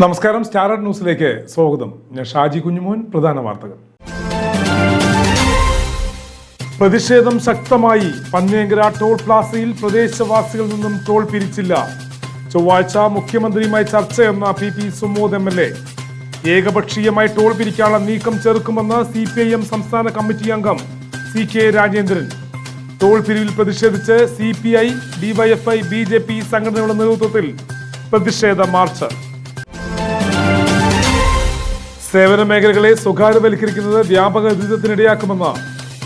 നമസ്കാരം സ്റ്റാർഡ് ന്യൂസിലേക്ക് സ്വാഗതം. ഞാൻ ഷാജി കുഞ്ഞുമോൻ പ്രധാന വാർത്തകൾ. പ്രതിഷേധം ശക്തമായി. പന്നിയങ്കര ടോൾ പ്ലാസയിൽ പ്രദേശവാസികളിൽ നിന്നും ടോൾ പിരിച്ചില്ല. ചൊവ്വാഴ്ച മുഖ്യമന്ത്രിയുമായി ചർച്ചയെന്ന P P Sumod M L A. ഏകപക്ഷീയമായി ടോൾ പിരിക്കാനുള്ള നീക്കം ചെറുക്കുമെന്ന് സി പി ഐ എം സംസ്ഥാന കമ്മിറ്റി അംഗം സി കെ രാജേന്ദ്രൻ. ടോൾ പിരിവിൽ പ്രതിഷേധിച്ച് C P I DYFI B J P സംഘടനകളുടെ നേതൃത്വത്തിൽ പ്രതിഷേധ മാർച്ച്. സേവന മേഖലകളെ സ്വകാര്യവൽക്കരിക്കുന്നത് വ്യാപക ദുരിതത്തിനിടയാക്കുമെന്ന്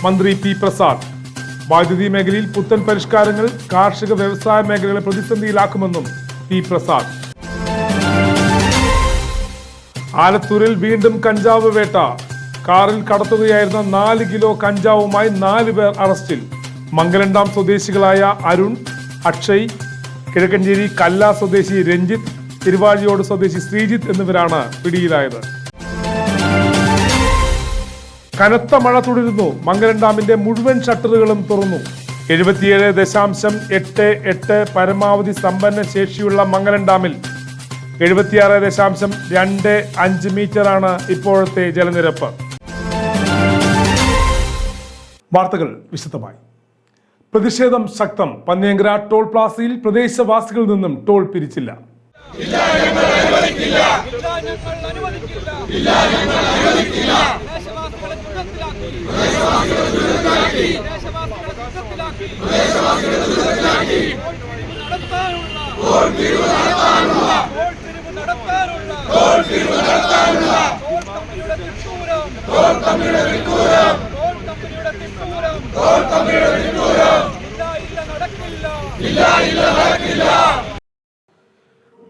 മന്ത്രി പി പ്രസാദ്. വൈദ്യുതി മേഖലയിൽ പുത്തൻ പരിഷ്കാരങ്ങൾ കാർഷിക വ്യവസായ മേഖലകളെ പ്രതിസന്ധിയിലാക്കുമെന്നും പി പ്രസാദ്. ആലത്തൂരിൽ വീണ്ടും കഞ്ചാവ് വേട്ട. കാറിൽ കടത്തുകയായിരുന്ന നാല് കിലോ കഞ്ചാവുമായി നാല് പേർ അറസ്റ്റിൽ. മംഗലണ്ടാം സ്വദേശികളായ അരുൺ അക്ഷയ് കിഴക്കഞ്ചേരി കല്ല സ്വദേശി രഞ്ജിത്ത് തിരുവാഴിയോട് സ്വദേശി ശ്രീജിത്ത് എന്നിവരാണ് പിടിയിലായത്. കനത്ത മഴ തുടരുന്നു. മംഗലം ഡാമിന്റെ മുഴുവൻ ഷട്ടറുകളും തുറന്നു. എഴുപത്തിയേഴ് ദശാംശം എട്ട് എട്ട് പരമാവധി സമ്പന്ന ശേഷിയുള്ള മംഗലം ഡാമിൽ എഴുപത്തിയാറ് ദശാംശം രണ്ട് അഞ്ച് മീറ്ററാണ് ഇപ്പോഴത്തെ ജലനിരപ്പ്. വാർത്തകൾ വിശദമായി. പ്രതിഷേധം ശക്തം. പന്നിയങ്കര ടോൾ പ്ലാസയിൽ പ്രദേശവാസികളിൽ നിന്നും ടോൾ പിരിച്ചില്ല. ഇല്ല ഞങ്ങൾ അനുവദിക്കില്ല.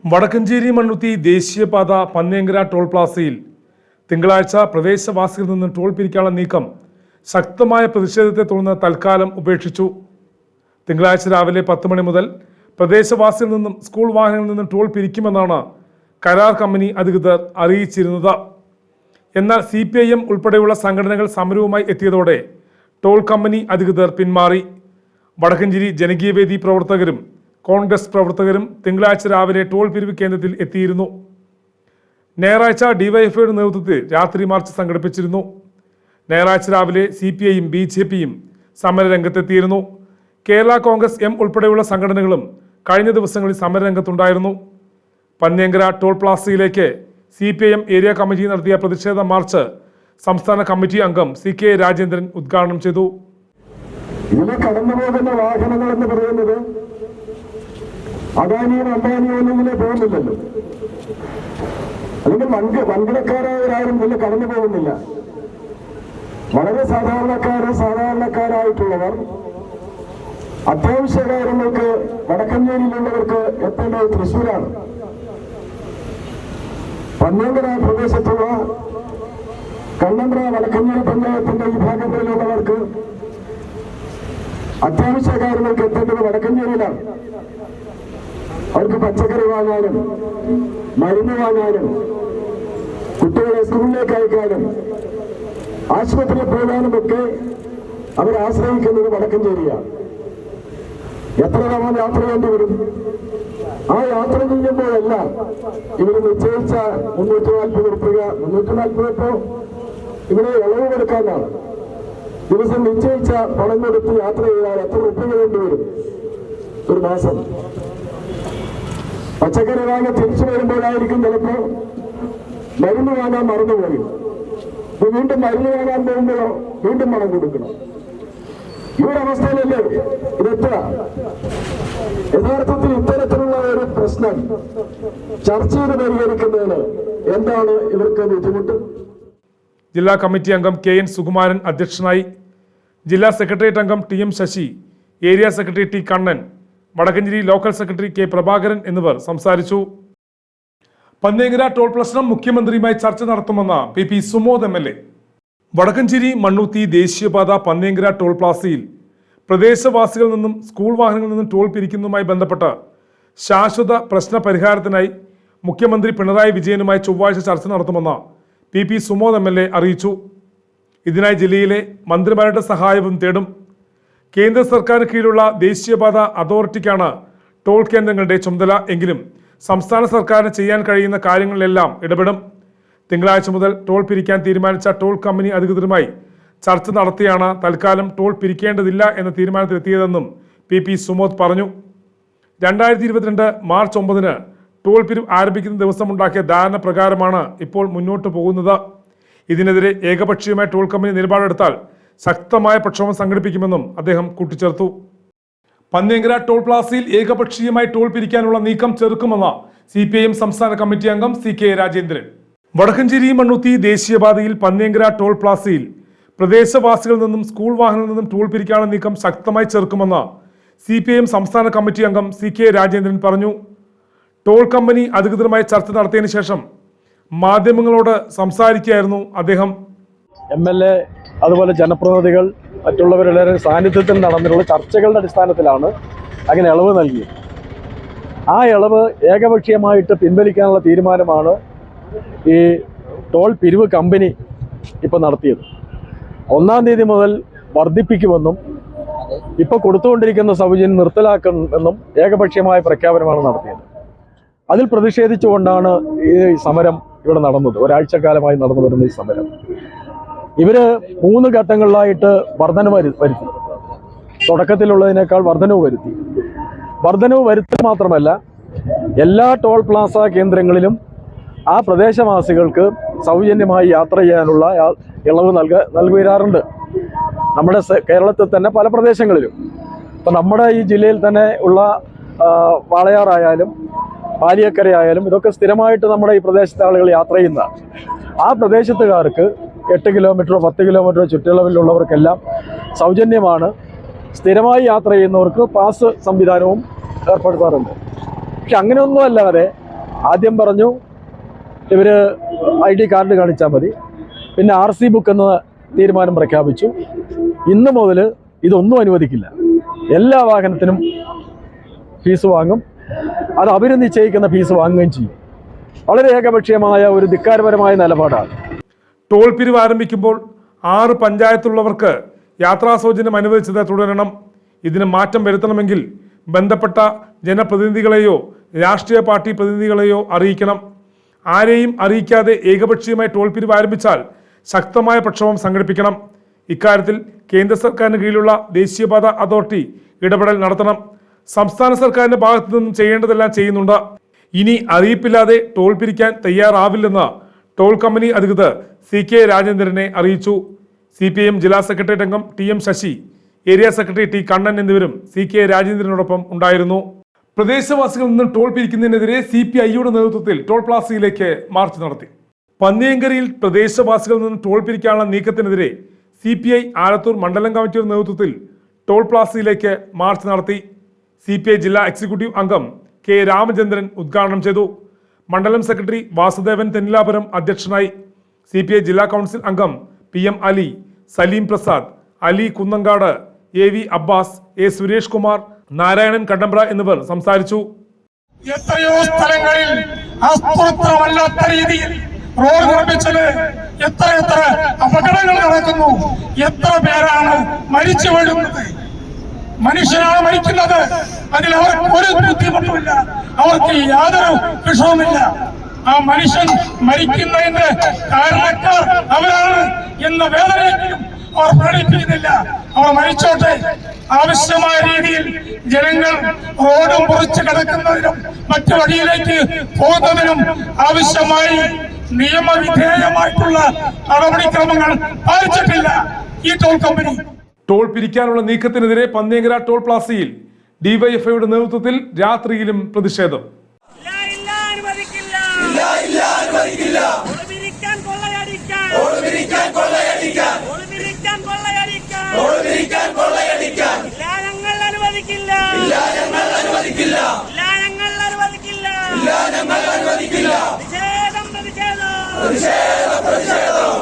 വടക്കഞ്ചേരി മണ്ണുത്തി ദേശീയപാത പന്നിയങ്കര ടോൾ പ്ലാസയിൽ തിങ്കളാഴ്ച പ്രദേശവാസികളിൽ നിന്ന് ടോൾ പിരിക്കാനുള്ള നീക്കം ശക്തമായ പ്രതിഷേധത്തെ തുടർന്ന് തൽക്കാലം ഉപേക്ഷിച്ചു. തിങ്കളാഴ്ച രാവിലെ പത്ത് മണി മുതൽ പ്രദേശവാസികളിൽ നിന്നും സ്കൂൾ വാഹനങ്ങളിൽ നിന്നും ടോൾ പിരിക്കുമെന്നാണ് കരാർ കമ്പനി അധികൃതർ അറിയിച്ചിരുന്നത്. എന്നാൽ സി പി ഐ എം ഉൾപ്പെടെയുള്ള സംഘടനകൾ സമരവുമായി എത്തിയതോടെ ടോൾ കമ്പനി അധികൃതർ പിന്മാറി. വടക്കഞ്ചേരി ജനകീയവേദി പ്രവർത്തകരും കോൺഗ്രസ് പ്രവർത്തകരും തിങ്കളാഴ്ച രാവിലെ ടോൾ പിരിവ് കേന്ദ്രത്തിൽ എത്തിയിരുന്നു. ഞായറാഴ്ച ഡിവൈഎഫ്ഐയുടെ നേതൃത്വത്തിൽ രാത്രി മാർച്ച് സംഘടിപ്പിച്ചിരുന്നു. ഞായറാഴ്ച രാവിലെ സി പി ഐയും ബി ജെ പിയും സമരരംഗത്തെത്തിയിരുന്നു. കേരള കോൺഗ്രസ് എം ഉൾപ്പെടെയുള്ള സംഘടനകളും കഴിഞ്ഞ ദിവസങ്ങളിൽ സമരരംഗത്തുണ്ടായിരുന്നു. Panniyankara toll പ്ലാസയിലേക്ക് C P I M area committee നടത്തിയ പ്രതിഷേധ മാർച്ച് സംസ്ഥാന കമ്മിറ്റി അംഗം സി കെ രാജേന്ദ്രൻ ഉദ്ഘാടനം ചെയ്തു. ഇനി കടന്നുപോകുന്ന വാഹനങ്ങൾ എന്ന് പറയുന്നത് അദാനിയും അംബാനിയും ഒന്നും ഇതിലെ പോകുന്നില്ലല്ലോ അല്ലെങ്കിൽ വൻക വൻകിടക്കാരായവരാരും ഇതിൽ കടന്നു പോകുന്നില്ല. വളരെ സാധാരണക്കാര് സാധാരണക്കാരായിട്ടുള്ളവർ. അത്യാവശ്യ കാര്യങ്ങൾക്ക് വടക്കഞ്ചേരിയിലുള്ളവർക്ക് എത്തേണ്ടത് തൃശ്ശൂരാണ്. പന്നങ്കര പ്രദേശത്തുള്ള കണ്ണമ്പ്ര വടക്കഞ്ചേരി പഞ്ചായത്തിന്റെ ഈ ഭാഗങ്ങളിലുള്ളവർക്ക് അത്യാവശ്യ കാര്യങ്ങൾക്ക് എത്തേണ്ടത് വടക്കഞ്ചേരിയിലാണ്. അവർക്ക് പച്ചക്കറി വാങ്ങാനും മരുന്ന് വാങ്ങാനും കുട്ടികളെ സ്കൂളിലേക്ക് അയക്കാനും ആശുപത്രിയിൽ പോകാനുമൊക്കെ അവർ ആശ്രയിക്കുന്നത് വടക്കഞ്ചേരിയാണ് എത്ര തവണ യാത്ര വേണ്ടി വരും? ആ യാത്ര ചെയ്യുമ്പോഴെല്ലാം ഇവർ നിശ്ചയിച്ച മുന്നൂറ്റി നാൽപ്പത് റുപ്യ മുന്നൂറ്റി നാൽപ്പത് ഇപ്പോ ഇവിടെ ഇളവ് കൊടുക്കാനാണ്. ദിവസം നിശ്ചയിച്ച പണം കൊടുത്ത് യാത്ര ചെയ്താൽ എത്ര റുപ്യ വേണ്ടി വരും? ഒരു മാസം. പച്ചക്കറി വാങ്ങി തിരിച്ചു വരുമ്പോഴായിരിക്കും ചിലപ്പോ മരുന്ന് വാങ്ങാൻ മറന്നുപോയി. വീണ്ടും മരുന്ന് വാങ്ങാൻ പോകുമ്പോഴോ വീണ്ടും പണം കൊടുക്കണം. ഈ ഒരു അവസ്ഥയിലല്ലേ ഇതെത്തുക യഥാർത്ഥത്തിൽ ഇത്തരത്തിലുള്ള ഒരു പ്രശ്നം ചർച്ച ചെയ്ത് പരിഹരിക്കുന്നതിന് എന്താണ് ഇവർക്ക് ബുദ്ധിമുട്ട്? ജില്ലാ കമ്മിറ്റി അംഗം കെ എൻ സുകുമാരൻ അധ്യക്ഷനായി ജില്ലാ സെക്രട്ടേറിയറ്റ് അംഗം T M Sasi area secretary T Kannan Vadakkanchery local secretary K Prabhakaran എന്നിവർ സംസാരിച്ചു. പന്നേങ്ങര ടോൾ പ്രശ്നം മുഖ്യമന്ത്രിയുമായി ചർച്ച നടത്തുമെന്ന P P Sumod M L A. Vadakkanchery Mannuthy ദേശീയപാത പന്നേങ്കര ടോൾ പ്ലാസയിൽ പ്രദേശവാസികളിൽ നിന്നും സ്കൂൾ വാഹനങ്ങളിൽ നിന്നും ടോൾ പിരിക്കുന്നതുമായി ബന്ധപ്പെട്ട് ശാശ്വത പ്രശ്ന പരിഹാരത്തിനായി മുഖ്യമന്ത്രി പിണറായി വിജയനുമായി ചൊവ്വാഴ്ച ചർച്ച നടത്തുമെന്ന് P P Sumod M L A അറിയിച്ചു. ഇതിനായി ജില്ലയിലെ മന്ത്രിമാരുടെ സഹായവും തേടും കേന്ദ്ര സർക്കാരിന് കീഴിലുള്ള ദേശീയപാത അതോറിറ്റിക്കാണ് ടോൾ കേന്ദ്രങ്ങളുടെ ചുമതല എങ്കിലും സംസ്ഥാന സർക്കാരിന് ചെയ്യാൻ കഴിയുന്ന കാര്യങ്ങളിലെല്ലാം ഇടപെടും. തിങ്കളാഴ്ച മുതൽ ടോൾ പിരിക്കാൻ തീരുമാനിച്ച ടോൾ കമ്പനി അധികൃതരുമായി ചർച്ച നടത്തിയാണ് തൽക്കാലം ടോൾ പിരിക്കേണ്ടതില്ല എന്ന തീരുമാനത്തിലെത്തിയതെന്നും പി പി സുമോദ് പറഞ്ഞു. രണ്ടായിരത്തി ഇരുപത്തിരണ്ട് മാർച്ച് ഒമ്പതിന് ടോൾ പിരിവ് ആരംഭിക്കുന്ന ദിവസമുണ്ടാക്കിയ ധാരണ പ്രകാരമാണ് ഇപ്പോൾ മുന്നോട്ട് പോകുന്നത്. ഇതിനെതിരെ ഏകപക്ഷീയമായ ടോൾ കമ്പനി നിലപാടെടുത്താൽ ശക്തമായ പ്രക്ഷോഭം സംഘടിപ്പിക്കുമെന്നും അദ്ദേഹം കൂട്ടിച്ചേർത്തു. പന്നിയങ്കര ടോൾ പ്ലാസയിൽ ഏകപക്ഷീയമായി ടോൾ പിരിക്കാനുള്ള നീക്കം ചെറുക്കുമെന്ന് സി പി ഐ എം സംസ്ഥാന കമ്മിറ്റി അംഗം സി കെ രാജേന്ദ്രൻ. വടക്കഞ്ചേരി മണ്ണുത്തി ദേശീയപാതയിൽ പന്നിയങ്കര ടോൾ പ്ലാസയിൽ പ്രദേശവാസികളിൽ നിന്നും സ്കൂൾ വാഹനങ്ങളിൽ നിന്നും ടോൾ പിരിക്കാനുള്ള നീക്കം ശക്തമായി ചെറുക്കുമെന്ന് സി പി ഐ എം സംസ്ഥാന കമ്മിറ്റി അംഗം സി കെ രാജേന്ദ്രൻ പറഞ്ഞു. ടോൾ കമ്പനി അധികൃതരുമായി ചർച്ച നടത്തിയതിനു ശേഷം മാധ്യമങ്ങളോട് സംസാരിക്കുകയായിരുന്നു അദ്ദേഹം. എം എൽ എ അതുപോലെ ജനപ്രതിനിധികൾ മറ്റുള്ളവരുടെ സാന്നിധ്യത്തിൽ നടന്നിട്ടുള്ള ചർച്ചകളുടെ അടിസ്ഥാനത്തിലാണ് അങ്ങനെ ഇളവ് നൽകിയത്. ആ ഇളവ് ഏകപക്ഷീയമായിട്ട് പിൻവലിക്കാനുള്ള തീരുമാനമാണ് ഈ ടോൾ പിരിവ് കമ്പനി ഇപ്പോൾ നടത്തിയത്. ഒന്നാം തീയതി മുതൽ വർദ്ധിപ്പിക്കുമെന്നും ഇപ്പോൾ കൊടുത്തുകൊണ്ടിരിക്കുന്ന സൗജന്യം നിർത്തലാക്കുമെന്നും ഏകപക്ഷീയമായ പ്രഖ്യാപനമാണ് നടത്തിയത്. അതിൽ പ്രതിഷേധിച്ചുകൊണ്ടാണ് ഈ സമരം ഇവിടെ നടന്നത്. ഒരാഴ്ചക്കാലമായി നടന്നു വരുന്ന ഈ സമരം. ഇവർ മൂന്ന് ഘട്ടങ്ങളിലായിട്ട് വർധന വരു- വരുത്തി. തുടക്കത്തിലുള്ളതിനേക്കാൾ വർധനവ് വരുത്തി. വർധനവ് വരുത്തുക മാത്രമല്ല എല്ലാ ടോൾ പ്ലാസ കേന്ദ്രങ്ങളിലും ആ പ്രദേശവാസികൾക്ക് സൗജന്യമായി യാത്ര ചെയ്യാനുള്ള ഇളവ് നൽക നൽകി വരാറുണ്ട് നമ്മുടെ കേരളത്തിൽ തന്നെ പല പ്രദേശങ്ങളിലും. ഇപ്പം നമ്മുടെ ഈ ജില്ലയിൽ തന്നെ ഉള്ള വാളയാറായാലും പാലിയക്കരയായാലും ഇതൊക്കെ സ്ഥിരമായിട്ട് നമ്മുടെ ഈ പ്രദേശത്തെ ആളുകൾ യാത്ര ചെയ്യുന്നതാണ്. ആ പ്രദേശത്തുകാർക്ക് എട്ട് കിലോമീറ്ററോ പത്ത് കിലോമീറ്ററോ ചുറ്റളവിലുള്ളവർക്കെല്ലാം സൗജന്യമാണ്. സ്ഥിരമായി യാത്ര ചെയ്യുന്നവർക്ക് പാസ് സംവിധാനവും ഏർപ്പെടുത്താറുണ്ട്. പക്ഷെ അങ്ങനെയൊന്നും അല്ലാതെ ആദ്യം പറഞ്ഞു ഇവർ ഐ ഡി കാർഡ് കാണിച്ചാൽ മതി. പിന്നെ ആർ സി ബുക്ക് എന്ന തീരുമാനം പ്രഖ്യാപിച്ചു. ഇന്ന് മുതൽ ഇതൊന്നും അനുവദിക്കില്ല. എല്ലാ വാഹനത്തിനും ഫീസ് വാങ്ങും. അത് അവർ നിശ്ചയിക്കുന്ന ഫീസ് വാങ്ങുകയും ചെയ്യും. വളരെ ഏകപക്ഷീയമായ ഒരു ധിക്കാരപരമായ നിലപാടാണ്. ടോൾ പിരിവ് ആരംഭിക്കുമ്പോൾ ആറ് പഞ്ചായത്തുള്ളവർക്ക് യാത്രാ സൗജന്യം അനുവദിച്ചത് തുടരണം. ഇതിന് മാറ്റം വരുത്തണമെങ്കിൽ ബന്ധപ്പെട്ട ജനപ്രതിനിധികളെയോ രാഷ്ട്രീയ പാർട്ടി പ്രതിനിധികളെയോ അറിയിക്കണം. ആരെയും അറിയിക്കാതെ ഏകപക്ഷീയമായി ടോൾ പിരിവ് ആരംഭിച്ചാൽ ശക്തമായ പ്രക്ഷോഭം സംഘടിപ്പിക്കണം. ഇക്കാര്യത്തിൽ കേന്ദ്ര സർക്കാരിന് കീഴിലുള്ള ദേശീയപാത അതോറിറ്റി ഇടപെടൽ നടത്തണം. സംസ്ഥാന സർക്കാരിന്റെ ഭാഗത്തു നിന്നും ചെയ്യേണ്ടതെല്ലാം ചെയ്യുന്നുണ്ട്. ഇനി അറിയിപ്പില്ലാതെ ടോൾ പിരിക്കാൻ തയ്യാറാവില്ലെന്ന് ടോൾ കമ്പനി അധികൃതർ സി കെ രാജേന്ദ്രനെ അറിയിച്ചു. സി പി എം ജില്ലാ സെക്രട്ടേറിയറ്റ് അംഗം T M Sasi area secretary T Kannan എന്നിവരും സി കെ രാജേന്ദ്രനോടൊപ്പം ഉണ്ടായിരുന്നു. പ്രദേശവാസികളിൽ നിന്ന് ടോൾ പിരിക്കുന്നതിനെതിരെ സി പി ഐയുടെ നേതൃത്വത്തിൽ ടോൾ പ്ലാസയിലേക്ക് മാർച്ച് നടത്തി. പന്നിയങ്കരിയിൽ പ്രദേശവാസികളിൽ നിന്ന് ടോൾ പിരിക്കാനുള്ള നീക്കത്തിനെതിരെ സി പി ഐ ആലത്തൂർ മണ്ഡലം കമ്മിറ്റിയുടെ നേതൃത്വത്തിൽ ടോൾ പ്ലാസയിലേക്ക് മാർച്ച് നടത്തി. സി പി ഐ ജില്ലാ എക്സിക്യൂട്ടീവ് അംഗം കെ രാമചന്ദ്രൻ ഉദ്ഘാടനം ചെയ്തു. മണ്ഡലം സെക്രട്ടറി വാസുദേവൻ തെന്നിലാപുരം അധ്യക്ഷനായി സി പി ഐ ജില്ലാ കൗൺസിൽ അംഗം P M Ali Saleem Prasad Ali Kunnankad A V Abbas A Suresh Kumar Narayanan Kandampra എന്നിവർ സംസാരിച്ചു. എത്രയോ സ്ഥലങ്ങളിൽ ആസ്പത്രമല്ലാത്ത രീതിയിൽ റോഡ് നിർമ്മിച്ചത് എത്ര എത്ര അപകടങ്ങൾ നടക്കുന്നു. എത്ര പേരാണ് മരിച്ചു വീഴുന്നത്. മനുഷ്യനാണ് മരിക്കുന്നത്. അതിൽ അവർക്ക് ഒരു ബുദ്ധിമുട്ടുമില്ല. അവർക്ക് യാതൊരു വിഷവുമില്ല ആ മനുഷ്യൻ മരിക്കുന്നതിന്റെ കാരണക്കാർ അവരാണ് എന്ന വേദനയ്ക്കും അവർ പ്രകടിപ്പിക്കുന്നില്ല. അവർ മരിച്ചോട്ടെ. ആവശ്യമായ രീതിയിൽ ജനങ്ങൾ റോഡ് മുറിച്ച് കിടക്കുന്നതിനും മറ്റു വഴിയിലേക്ക് പോകുന്നതിനും ആവശ്യമായി നിയമവിധേയമായിട്ടുള്ള നടപടിക്രമങ്ങൾ പാലിച്ചിട്ടില്ല ഈ ടോൾ കമ്പനി. ടോൾ പിരിക്കാനുള്ള നീക്കത്തിനെതിരെ പന്നിയങ്കര ടോൾ പ്ലാസയിൽ ഡിവൈഎഫ്ഐയുടെ നേതൃത്വത്തിൽ രാത്രിയിലും പ്രതിഷേധം ഇല്ല ഇല്ല അനുവദിക്കില്ല ഇല്ല ഇല്ല അനുവദിക്കില്ല കൊള്ളയടിക്കാൻ. കൊള്ളയടിക്കാൻ. കൊള്ളയടിക്കാൻ. കൊള്ളയടിക്കാൻ. ഇല്ല ഞങ്ങൾ അനുവദിക്കില്ല. ഇല്ല ഞങ്ങൾ അനുവദിക്കില്ല. ഇല്ല ഞങ്ങൾ അനുവദിക്കില്ല. ഇല്ല ഞങ്ങൾ അനുവദിക്കില്ല. പ്രതിഷേധം പ്രതിഷേധം. പ്രതിഷേധം പ്രതിഷേധം.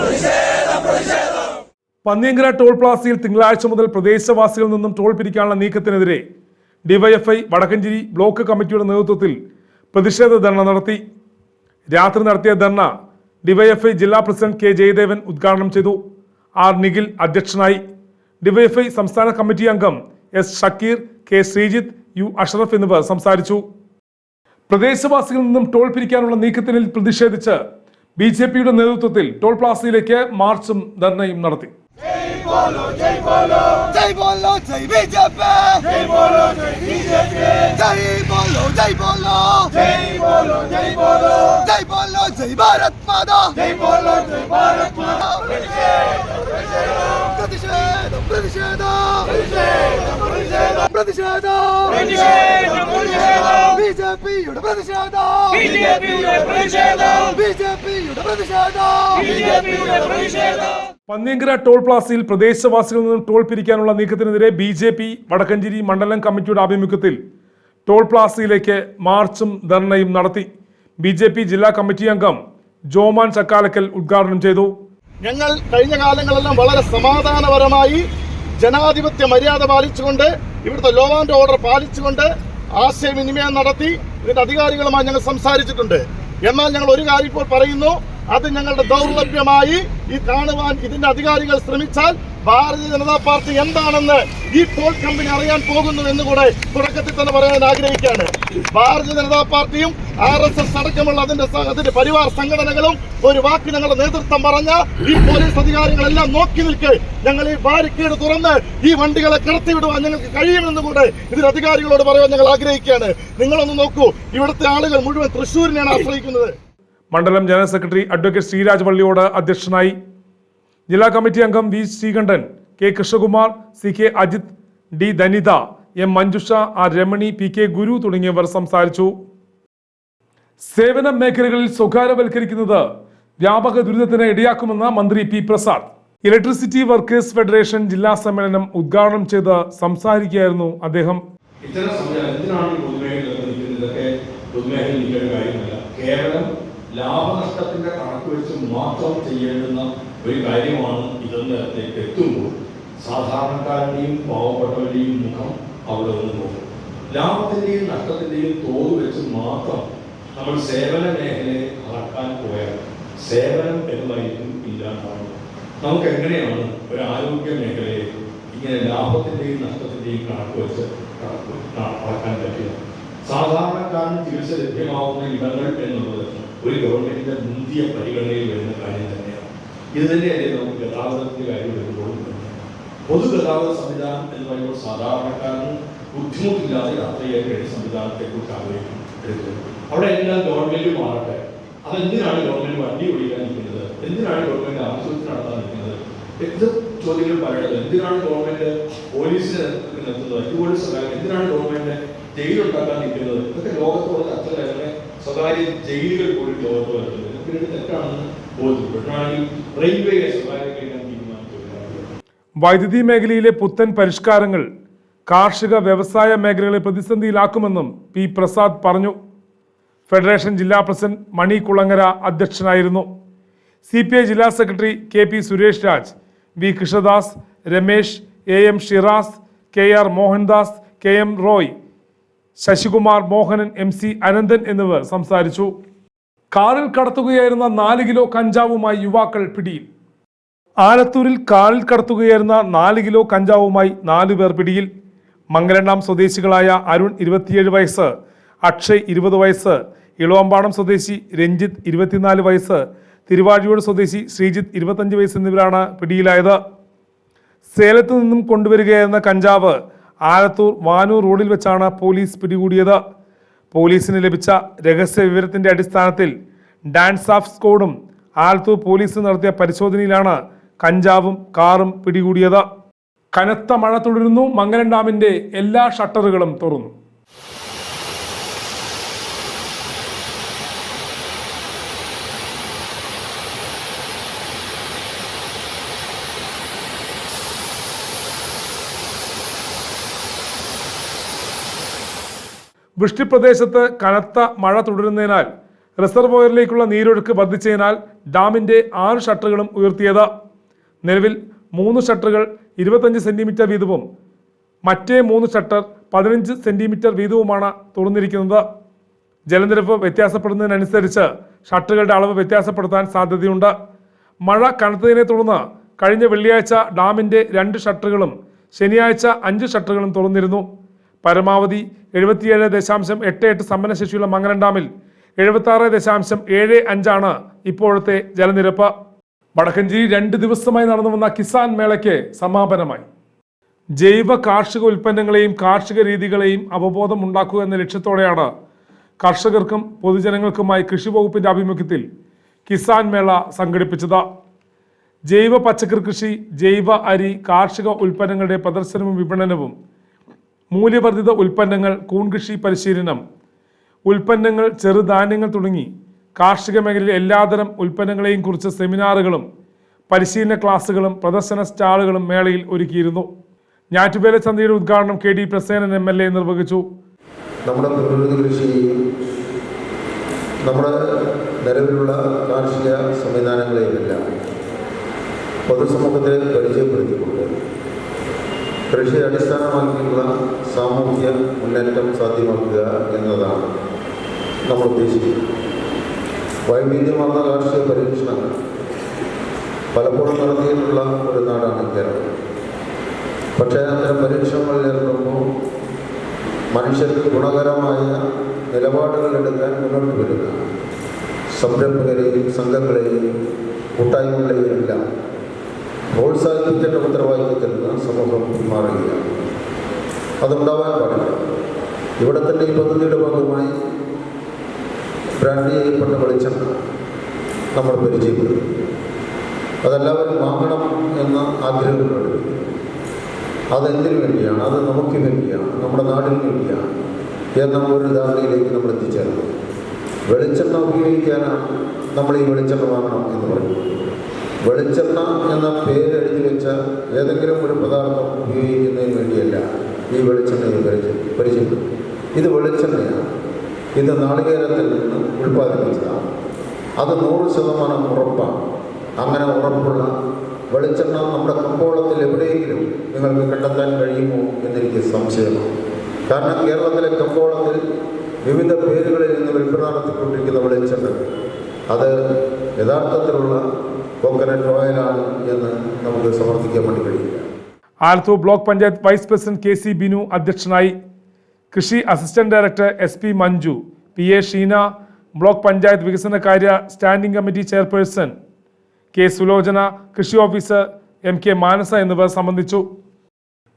പ്രതിഷേധം പ്രതിഷേധം. പന്നിയങ്കര ടോൾ പ്ലാസയിൽ തിങ്കളാഴ്ച മുതൽ പ്രദേശവാസികളിൽ നിന്നും ടോൾ പിരിക്കാനുള്ള നീക്കത്തിനെതിരെ ഡിവൈഎഫ്ഐ വടക്കഞ്ചേരി ബ്ലോക്ക് കമ്മിറ്റിയുടെ നേതൃത്വത്തിൽ പ്രതിഷേധ ധർണ നടത്തി. രാത്രി നടത്തിയ ധർണ ഡിവൈഎഫ്ഐ ജില്ലാ പ്രസിഡന്റ് കെ ജയദേവൻ ഉദ്ഘാടനം ചെയ്തു. ആർ നിഖിൽ അധ്യക്ഷനായി. ഡിവൈഎഫ്ഐ സംസ്ഥാന കമ്മിറ്റി അംഗം S Shakeer K Sreejith U Ashraf എന്നിവർ സംസാരിച്ചു. പ്രദേശവാസികളിൽ നിന്നും ടോൾ പിരിക്കാനുള്ള നീക്കത്തിൽ പ്രതിഷേധിച്ച് ബി നേതൃത്വത്തിൽ ടോൾ പ്ലാസയിലേക്ക് മാർച്ചും ധർണയും നടത്തി. బోలో జై బోలో జై బోలో జై బీజేపీ జై బోలో జై బీజేపీ జై బోలో జై బోలో జై బోలో జై బోలో జై బోలో జై భారత్ మాతా జై బోలో జై భారత్ మాతా ప్రతిషేధం ప్రతిషేధం ప్రతిషేధం ప్రతిషేధం ప్రతిషేధం ప్రతిషేధం ప్రతిషేధం ബിജെപിയുടെ പ്രതിഷേധം ബിജെപിയുടെ പ്രതിഷേധം ബിജെപിയുടെ പ്രതിഷേധം ബിജെപിയുടെ പ്രതിഷേധം പന്നിയങ്കര ടോൾ പ്ലാസയിൽ പ്രദേശവാസികളിൽ നിന്നും ടോൾ പിരിക്കാനുള്ള നീക്കത്തിനെതിരെ ബി ജെ പി വടക്കഞ്ചേരി മണ്ഡലം കമ്മിറ്റിയുടെ ആഭിമുഖ്യത്തിൽ ടോൾ പ്ലാസയിലേക്ക് മാർച്ചും ധർണയും നടത്തി. ബി ജെ പി ജില്ലാ കമ്മിറ്റി അംഗം ജോമാൻ ചക്കാലക്കൽ ഉദ്ഘാടനം ചെയ്തു. ഞങ്ങൾ കഴിഞ്ഞ കാലങ്ങളെല്ലാം വളരെ സമാധാനപരമായി ജനാധിപത്യ മര്യാദ പാലിച്ചുകൊണ്ട് ഇവിടുത്തെ ലോ ആൻഡ് ഓർഡർ പാലിച്ചുകൊണ്ട് ആശയവിനിമയം നടത്തി. ഇതിന്റെ അധികാരികളുമായി ഞങ്ങൾ സംസാരിച്ചിട്ടുണ്ട്. എന്നാൽ ഞങ്ങൾ ഒരു കാര്യം ഇപ്പോൾ പറയുന്നു അത് ഞങ്ങളുടെ ദൗർലഭ്യമായി ഈ കാണുവാൻ ഇതിന്റെ അധികാരികൾ ശ്രമിച്ചാൽ ഭാരതീയ ജനതാ പാർട്ടി എന്താണെന്ന് ഈ പോൾ കമ്പനി അറിയാൻ പോകുന്നു എന്ന് കൂടെ തുടക്കത്തിൽ തന്നെ പറയാൻ ആഗ്രഹിക്കുകയാണ്. ഭാരതീയ ജനതാ പാർട്ടിയും ആർ എസ് എസ് അടക്കമുള്ള അതിന്റെ അതിന്റെ പരിവാർ സംഘടനകളും ഒരു വാക്ക് ഞങ്ങളുടെ നേതൃത്വം പറഞ്ഞ ഈ പോലീസ് അധികാരികളെല്ലാം നോക്കി നിൽക്കെ. ഞങ്ങൾ ഈ ബാരിക്കേഡ് തുറന്ന് ഈ വണ്ടികളെ കടത്തിവിടുവാൻ ഞങ്ങൾക്ക് കഴിയുമെന്ന് കൂടെ ഇതിന് അധികാരികളോട് പറയാൻ ഞങ്ങൾ ആഗ്രഹിക്കുകയാണ്. നിങ്ങളൊന്ന് നോക്കൂ ഇവിടുത്തെ ആളുകൾ മുഴുവൻ തൃശ്ശൂരിനെയാണ് ആശ്രയിക്കുന്നത്. മണ്ഡലം general secretary advocate Sreeraj Valliyode അധ്യക്ഷനായി ജില്ലാ കമ്മിറ്റി അംഗം V Sreekantan K Krishnakumar C K Ajith D Dhanitha M Manjusha R Ramani P K Guru തുടങ്ങിയവർ സംസാരിച്ചു. സേവന മേഖലകളിൽ സ്വകാര്യവൽക്കരിക്കുന്നത് വ്യാപക ദുരിതത്തിന് ഇടയാക്കുമെന്ന് മന്ത്രി P Prasad. Electricity workers federation ജില്ലാ സമ്മേളനം ഉദ്ഘാടനം ചെയ്ത് സംസാരിക്കുകയായിരുന്നു അദ്ദേഹം. ഇത്തരം ഈ പൊതുമേഖലയിൽ നിൽക്കുന്നത് ഇതൊക്കെ പൊതുമേഖലയിൽ നിൽക്കേണ്ട കാര്യമല്ല. കേവലം ലാഭനഷ്ടത്തിന്റെ കണക്ക് വെച്ച് മാത്രം ചെയ്യേണ്ടുന്ന ഒരു കാര്യമാണ് ഇതെന്ന് അതിലേക്ക് എത്തുമ്പോൾ സാധാരണക്കാരുടെയും പാവപ്പെട്ടവരുടെയും മുഖം അവിടെ നിന്ന് പോകും ലാഭത്തിന്റെയും നഷ്ടത്തിന്റെയും തോത് വെച്ച് മാത്രം നമ്മൾ സേവന മേഖലയെ അളക്കാൻ പോയാൽ സേവനം എന്നതായിരിക്കും ഇല്ലാണ്ടാവുന്നത് നമുക്ക് എങ്ങനെയാണ് ഒരു ആരോഗ്യ മേഖലയെ ഇങ്ങനെ ലാഭത്തിന്റെയും നഷ്ടത്തിന്റെയും കണക്ക് വെച്ച് അളക്കാൻ പറ്റുക? സാധാരണക്കാരന് ചികിത്സ ലഭ്യമാവുന്ന ഇടങ്ങൾ എന്നുള്ളത് ഒരു ഗവൺമെന്റിന്റെ മുന്തിയ പരിഗണനയിൽ വരുന്ന കാര്യം തന്നെയാണ്. ഇത് തന്നെയല്ലേ നമുക്ക് ഗതാഗതത്തിന്റെ കാര്യം വരുമ്പോഴും പൊതുഗതാഗത സംവിധാനം എന്ന് പറയുമ്പോൾ സാധാരണക്കാരന് ബുദ്ധിമുട്ടില്ലാതെ യാത്ര ചെയ്യാൻ കഴിയുന്ന സംവിധാനത്തെ കുറിച്ച് ആഗ്രഹിക്കും എടുക്കുന്നത് അവിടെ എല്ലാം ഗവൺമെന്റ് മാറട്ടെ. അതെന്തിനാണ് ഗവൺമെന്റ് വണ്ടി ഓടിക്കാൻ നിൽക്കുന്നത്? എന്തിനാണ് ഗവൺമെന്റ് ആവശ്യത്തിന് നടത്താൻ നിൽക്കുന്നത്? എന്ത് ചോദ്യങ്ങൾ പറയുന്നത് എന്തിനാണ് ഗവൺമെന്റ് പോലീസിനെ നിർത്തുന്നത് ഇതുപോലെ സ്വകാര്യ എന്തിനാണ് ഗവൺമെന്റ് ജയിലുണ്ടാക്കാൻ നിൽക്കുന്നത്? ഇതൊക്കെ ലോകത്തോട് അത്ര സ്വകാര്യ ജയിലുകൾ പോലും ലോകത്ത് വരുന്നത് ഇതൊക്കെ ഒരു തെറ്റാണെന്ന് ബോധ്യപ്പെടുകയാണെങ്കിൽ റെയിൽവേയെ തീരുമാനിച്ചു വൈദ്യുതി മേഖലയിലെ പുത്തൻ പരിഷ്കാരങ്ങൾ കാർഷിക വ്യവസായ മേഖലകളെ പ്രതിസന്ധിയിലാക്കുമെന്നും പി പ്രസാദ് പറഞ്ഞു. ഫെഡറേഷൻ ജില്ലാ പ്രസിഡന്റ് മണി കുളങ്ങര അധ്യക്ഷനായിരുന്നു. സി പി ഐ ജില്ലാ secretary K P Suresh Raj V Krishnadas Ramesh A M Shiraz K R Mohandas K M Roy Sasikumar Mohanan M C Ananthan എന്നിവർ സംസാരിച്ചു. കാറിൽ കടത്തുകയായിരുന്ന നാല് കിലോ കഞ്ചാവുമായി യുവാക്കൾ പിടിയിൽ. ആലത്തൂരിൽ കാറിൽ കടത്തുകയായിരുന്ന നാല് കിലോ കഞ്ചാവുമായി നാലു പേർ പിടിയിൽ. മംഗലണ്ടാം സ്വദേശികളായ അരുൺ ഇരുപത്തിയേഴ് വയസ്സ് അക്ഷയ് ഇരുപത് വയസ്സ് ഇളവമ്പാടം സ്വദേശി രഞ്ജിത്ത് ഇരുപത്തിനാല് വയസ്സ് തിരുവാഴിയോട് സ്വദേശി ശ്രീജിത്ത് ഇരുപത്തഞ്ച് വയസ്സ് എന്നിവരാണ് പിടിയിലായത്. സേലത്ത് നിന്നും കൊണ്ടുവരികയായിരുന്ന കഞ്ചാവ് ആലത്തൂർ വാനൂർ റോഡിൽ വെച്ചാണ് പോലീസ് പിടികൂടിയത്. പോലീസിന് ലഭിച്ച രഹസ്യ വിവരത്തിന്റെ അടിസ്ഥാനത്തിൽ ഡാൻസ് ഓഫ് സ്കോഡും ആലത്തൂർ പോലീസ് നടത്തിയ പരിശോധനയിലാണ് കഞ്ചാവും കാറും പിടികൂടിയത്. കനത്ത മഴ തുടരുന്നു. മംഗലം ഡാമിന്റെ എല്ലാ ഷട്ടറുകളും തുറന്നു. വൃഷ്ടിപ്രദേശത്ത് കനത്ത മഴ തുടരുന്നതിനാൽ റിസർവോയറിലേക്കുള്ള നീരൊഴുക്ക് വർദ്ധിച്ചതിനാൽ ഡാമിന്റെ ആറ് ഷട്ടറുകളും ഉയർത്തിയത്. നിലവിൽ മൂന്ന് ഷട്ടറുകൾ ഇരുപത്തഞ്ച് സെന്റിമീറ്റർ വീതവും മറ്റേ മൂന്ന് ഷട്ടർ പതിനഞ്ച് സെന്റിമീറ്റർ വീതവുമാണ് തുറന്നിരിക്കുന്നത്. ജലനിരപ്പ് വ്യത്യാസപ്പെടുന്നതിനനുസരിച്ച് ഷട്ടറുകളുടെ അളവ് വ്യത്യാസപ്പെടുത്താൻ സാധ്യതയുണ്ട്. മഴ കനത്തതിനെ തുടർന്ന് കഴിഞ്ഞ വെള്ളിയാഴ്ച ഡാമിന്റെ രണ്ട് ഷട്ടറുകളും ശനിയാഴ്ച അഞ്ച് ഷട്ടറുകളും തുറന്നിരുന്നു. പരമാവധി എഴുപത്തിയേഴ് ദശാംശം എട്ട് എട്ട് സമ്പന്നശേഷിയുള്ള മംഗലം ഡാമിൽ എഴുപത്തി ആറ് ദശാംശം ഏഴ് അഞ്ചാണ് ഇപ്പോഴത്തെ ജലനിരപ്പ്. വടക്കഞ്ചേരി രണ്ട് ദിവസമായി നടന്നു വന്ന കിസാൻ മേളയ്ക്ക് സമാപനമായി. ജൈവ കാർഷിക ഉൽപ്പന്നങ്ങളെയും കാർഷിക രീതികളെയും അവബോധം ഉണ്ടാക്കുക എന്ന ലക്ഷ്യത്തോടെയാണ് കർഷകർക്കും പൊതുജനങ്ങൾക്കുമായി കൃഷി വകുപ്പിന്റെ ആഭിമുഖ്യത്തിൽ കിസാൻ മേള സംഘടിപ്പിച്ചത്. ജൈവ പച്ചക്കറി കൃഷി ജൈവ അരി കാർഷിക ഉൽപ്പന്നങ്ങളുടെ പ്രദർശനവും വിപണനവും മൂല്യവർദ്ധിത ഉൽപ്പന്നങ്ങൾ കൂൺകൃഷി പരിശീലനം ഉൽപ്പന്നങ്ങൾ ചെറുധാന്യങ്ങൾ തുടങ്ങി കാർഷിക മേഖലയിലെ എല്ലാതരം ഉൽപ്പന്നങ്ങളെയും കുറിച്ച് സെമിനാറുകളും പരിശീലന ക്ലാസ്സുകളും പ്രദർശന സ്റ്റാളുകളും മേളയിൽ ഒരുക്കിയിരുന്നു. ഞാറ്റുവേല ചന്തയുടെ ഉദ്ഘാടനം K D Prasenan M L A നിർവഹിച്ചു. നമ്മുടെ നമ്മുടെ നിലവിലുള്ള കാർഷിക സംവിധാനങ്ങളെയുമെല്ലാം പൊതുസമൂഹത്തെ പരിചയപ്പെടുത്തിക്കൊണ്ട് കൃഷി അടിസ്ഥാനമാക്കിയുള്ള സാമൂഹ്യ മുന്നേറ്റം സാധ്യമാക്കുക എന്നതാണ് നമ്മൾ ഉദ്ദേശിക്കുന്നത്. വൈവിധ്യമാർന്ന കാർഷിക പരീക്ഷണങ്ങൾ പലപ്പോഴും നടത്തിയിട്ടുള്ള ഒരു നാടാണ് കേരളം. പക്ഷേ അത്തരം പരീക്ഷണങ്ങളിൽ ഏർപ്പെടുമ്പോൾ മനുഷ്യർക്ക് ഗുണകരമായ നിലപാടുകൾ എടുക്കാൻ മുന്നോട്ട് വരുന്ന സംരംഭകരെയും സംഘങ്ങളെയും കൂട്ടായ്മകളെയും എല്ലാം പ്രോത്സാഹിപ്പിക്കേണ്ട ഉത്തരവാദിത്വത്തിൽ നിന്ന് സമൂഹം മാറുകയാണ്. അതുണ്ടാവാൻ പാടില്ല. ഇവിടെ തന്നെ ഈ പദ്ധതിയുടെ ഭാഗമായി ബ്രാൻഡ് ചെയ്യപ്പെട്ട വെളിച്ചെണ്ണ നമ്മൾ പരിചയപ്പെടുന്നു അതെല്ലാവരും വാങ്ങണം എന്ന ആഗ്രഹങ്ങളുണ്ട് അതെന്തിനു വേണ്ടിയാണ്? അത് നമുക്ക് വേണ്ടിയാണ്. നമ്മുടെ നാടിന് വേണ്ടിയാണ്. എന്ന ഒരു ധാരണയിലേക്ക് നമ്മൾ എത്തിച്ചേർന്നു. വെളിച്ചെണ്ണ ഉപയോഗിക്കാനാണ് നമ്മൾ ഈ വെളിച്ചെണ്ണ വാങ്ങണം എന്ന് പറയുന്നത് വെളിച്ചെണ്ണ എന്ന പേര് എഴുതി വെച്ച ഏതെങ്കിലും ഒരു പദാർത്ഥം ഉപയോഗിക്കുന്നതിന് വേണ്ടിയല്ല ഈ വെളിച്ചെണ്ണയെ പരിചയം പരിചയപ്പെടും ഇത് വെളിച്ചെണ്ണയാണ്. ഇത് നാളികേരത്തിൽ നിന്ന് ഉൽപ്പാദിപ്പിച്ചതാണ്. അത് നൂറ് ശതമാനം ഉറപ്പാണ്. അങ്ങനെ ഉറപ്പുള്ള വെളിച്ചെണ്ണ നമ്മുടെ കമ്പോളത്തിൽ എവിടെയെങ്കിലും നിങ്ങൾക്ക് കണ്ടെത്താൻ കഴിയുമോ എന്നെനിക്ക് സംശയമാണ്. കാരണം കേരളത്തിലെ കമ്പോളത്തിൽ വിവിധ പേരുകളിൽ നിന്ന് വിൽപ്പന നടത്തിക്കൊണ്ടിരിക്കുന്ന വെളിച്ചെണ്ണ അത് യഥാർത്ഥത്തിലുള്ള കോക്കനട്ട് ഓയിലാണ് എന്ന് നമുക്ക് സമർത്ഥിക്കാൻ വേണ്ടി കഴിയില്ല. Alathur block panchayat vice president K C Binu അധ്യക്ഷനായി കൃഷി assistant director S P Manju P A Sheena block panchayat വികസന കാര്യ standing committee chairperson K Sulochana കൃഷി ഓഫീസർ എം കെ മാനസ എന്നിവർ സംബന്ധിച്ചു.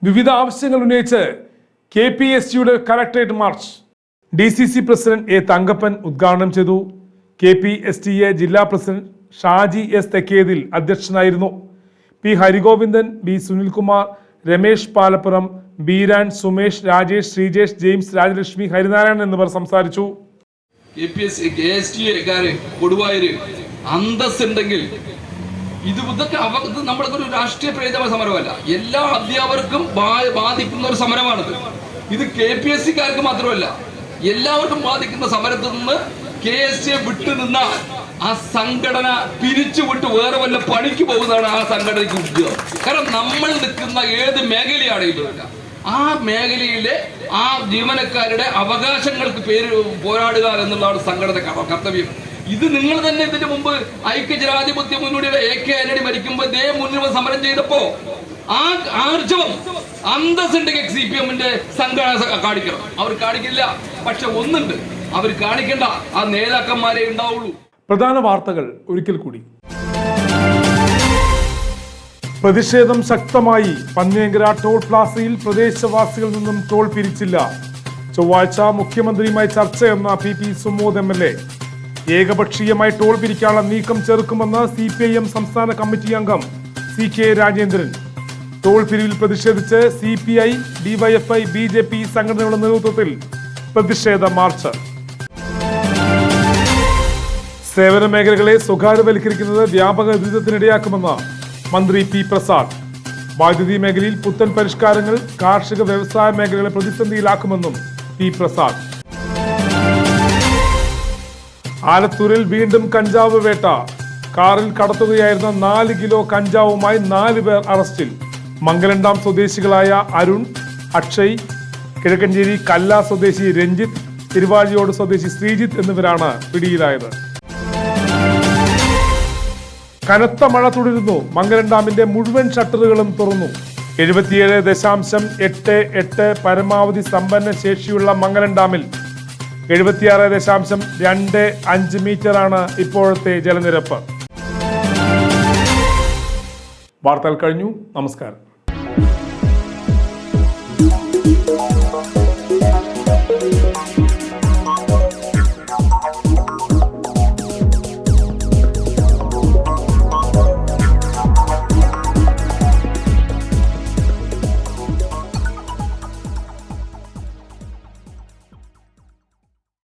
വിവിധ ആവശ്യങ്ങൾ ഉന്നയിച്ച് കെ പി എസ് സിയുടെ collectorate march D C C president A Thankappan ഉദ്ഘാടനം ചെയ്തു. K P S T A ജില്ലാ പ്രസിഡന്റ് ഷാജി എസ് തെക്കേതിൽ അധ്യക്ഷനായിരുന്നു. P Harigovindan B Sunilkumar Ramesh Palappuram Beeran Sumesh Rajesh Sreejesh James Rajalakshmi Harinarayanan എന്നിവർ സംസാരിച്ചു. അന്തസ്സുണ്ടെങ്കിൽ ഇത് ഇതൊക്കെ അവർക്ക് നമ്മളൊക്കെ ഒരു രാഷ്ട്രീയ പ്രേരിതമായ സമരമല്ല. എല്ലാ അധ്യാപകർക്കും ബാധിക്കുന്ന ഒരു സമരമാണിത്. ഇത് കെ പി എസ് സിക്കാർക്ക് മാത്രമല്ല എല്ലാവർക്കും ബാധിക്കുന്ന സമരത്തിൽ നിന്ന് കെ എസ് സിയെ വിട്ടു ആ സംഘടന പിരിച്ചു വിട്ട് വേറെ വല്ല പണിക്ക് പോകുന്നതാണ് ആ സംഘടനയ്ക്ക് ഉദ്യോഗം. കാരണം നമ്മൾ നിൽക്കുന്ന ഏത് മേഖലയാണെങ്കിലും ആ മേഖലയിലെ ആ ജീവനക്കാരുടെ അവകാശങ്ങൾക്ക് പേര് പോരാടുക എന്നുള്ളതാണ് സംഘടന കർത്തവ്യം. ഇത് നിങ്ങൾ തന്നെ ഇതിന് മുമ്പ് ഐക്യജനാധിപത്യ മുന്നണിയുടെ എ കെ ആന്റണി മരിക്കുമ്പോൾ ഇതേ മുന്നിൽ സമരം ചെയ്തപ്പോ ആ ആർജവം അന്തസ്സുണ്ടെങ്കിൽ സി പി എമ്മിന്റെ സംഘടന കാണിക്കണം. അവർ കാണിക്കില്ല. പക്ഷെ ഒന്നുണ്ട്. അവർ കാണിക്കേണ്ട. ആ നേതാക്കന്മാരെ ഉണ്ടാവുള്ളൂ. പ്രധാന വാർത്തകൾ ഒരിക്കൽ കൂടി. പ്രതിഷേധം ശക്തമായി. പന്നിയങ്കര ടോൾ പ്ലാസയിൽ പ്രദേശവാസികളിൽ നിന്നും ടോൾ പിരിച്ചില്ല. ചൊവ്വാഴ്ച മുഖ്യമന്ത്രിയുമായി ചർച്ചയെന്ന P P Sumod M L A. ഏകപക്ഷീയമായി ടോൾ പിരിക്കാനുള്ള നീക്കം ചെറുക്കുമെന്ന് സി പി ഐ എം സംസ്ഥാന കമ്മിറ്റി അംഗം സി കെ രാജേന്ദ്രൻ. ടോൾ പിരിവിൽ പ്രതിഷേധിച്ച് C P I DYFI B J P സംഘടനകളുടെ നേതൃത്വത്തിൽ പ്രതിഷേധ മാർച്ച്. സേവന മേഖലകളെ സ്വകാര്യവൽക്കരിക്കുന്നത് വ്യാപക ദുരിതത്തിനിടയാക്കുമെന്ന് മന്ത്രി പി പ്രസാദ്. വൈദ്യുതി മേഖലയിൽ പുത്തൻ പരിഷ്കാരങ്ങൾ കാർഷിക വ്യവസായ മേഖലകളെ പ്രതിസന്ധിയിലാക്കുമെന്നും പി പ്രസാദ്. ആലത്തൂരിൽ വീണ്ടും കഞ്ചാവ് വേട്ട. കാറിൽ കടത്തുകയായിരുന്ന നാല് കിലോ കഞ്ചാവുമായി നാല് പേർ അറസ്റ്റിൽ. മംഗലണ്ടാം സ്വദേശികളായ അരുൺ അക്ഷയ് കിഴക്കഞ്ചേരി കല്ല സ്വദേശി രഞ്ജിത്ത് തിരുവാഴിയോട് സ്വദേശി ശ്രീജിത്ത് എന്നിവരാണ് പിടിയിലായത്. കനത്ത മഴ തുടരുന്നു. മംഗലം ഡാമിന്റെ മുഴുവൻ ഷട്ടറുകളും തുറന്നു. എഴുപത്തിയേഴ് ദശാംശം എട്ട് എട്ട് പരമാവധി സമ്പന്ന ശേഷിയുള്ള മംഗലം ഡാമിൽ എഴുപത്തിയാറ് ദശാംശം രണ്ട് അഞ്ച് മീറ്ററാണ് ഇപ്പോഴത്തെ ജലനിരപ്പ്. വാർത്തകൾ കഴിഞ്ഞു. നമസ്കാരം.